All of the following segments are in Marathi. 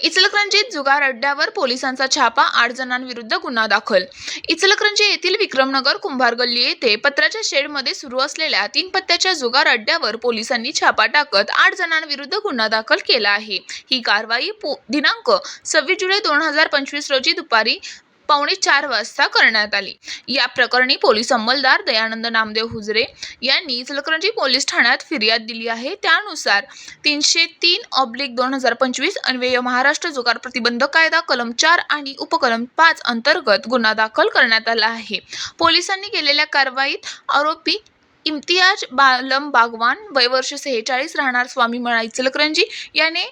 इचलकरंजीत जुगार अड्ड्यावर पोलिसांचा छापा आठ जणांविरुद्ध गुन्हा दाखल. इचलकरंजी येथील विक्रमनगर कुंभार गल्ली येथे पत्राच्या शेडमध्ये सुरू असलेल्या तीन पत्त्याच्या जुगार अड्ड्यावर पोलिसांनी छापा टाकत आठ जणांविरुद्ध गुन्हा दाखल केला आहे. ही कारवाई दिनांक सव्वीस जुलै दोन हजार पंचवीस रोजी दुपारी पावणे चार वाजता करण्यात आली. या प्रकरणी पोलीस अंमलदार दयानंद नामदेव हुजरे यांनी इचलकरंजी पोलीस ठाण्यात फिर्याद दिली आहे. त्यानुसार तीनशे तीन ऑब्लिक दोन हजार पंचवीस अन्वय महाराष्ट्र जुगार प्रतिबंध कायदा कलम चार आणि उपकलम पाच अंतर्गत गुन्हा दाखल करण्यात आला आहे. पोलिसांनी केलेल्या कारवाईत आरोपी इम्तियाज बालम बागवान वयवर्ष सेहेचाळीस राहणार स्वामी मळा इचलकरंजी याने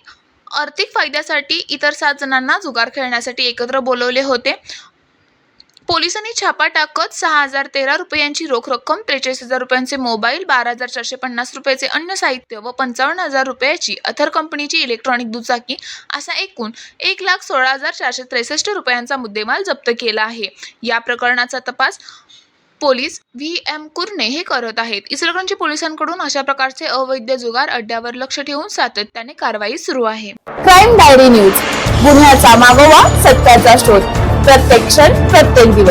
आर्थिक फायद्यासाठी इतर सात जणांना जुगार खेळण्यासाठी एकत्र बोलवले होते. पोलिसांनी छापा टाकत सहा हजार तेरा रुपयांची रोख रक्कम त्रेचाळीस हजार रुपयांचे मोबाईल बारा हजार चारशे पन्नास रुपयाचे अन्य साहित्य व पंचावन्न हजार रुपयाची अथर कंपनीची इलेक्ट्रॉनिक दुचाकी असा एकूण एक लाख सोळा हजार चारशे त्रेसष्ट रुपयांचा मुद्देमाल जप्त केला आहे. या प्रकरणाचा तपास पोलीस व्ही. एम. कुर्ने हे करत आहेत. इचलकरंजी पोलिसांकडून अशा प्रकारचे अवैध जुगार अड्ड्यावर लक्ष ठेवून सातत्याने कारवाई सुरू आहे. Crime diary news. गुन्ह्याचा मागोवा सत्याचा शोध. प्रत्येक क्षण प्रत्येक दिवस.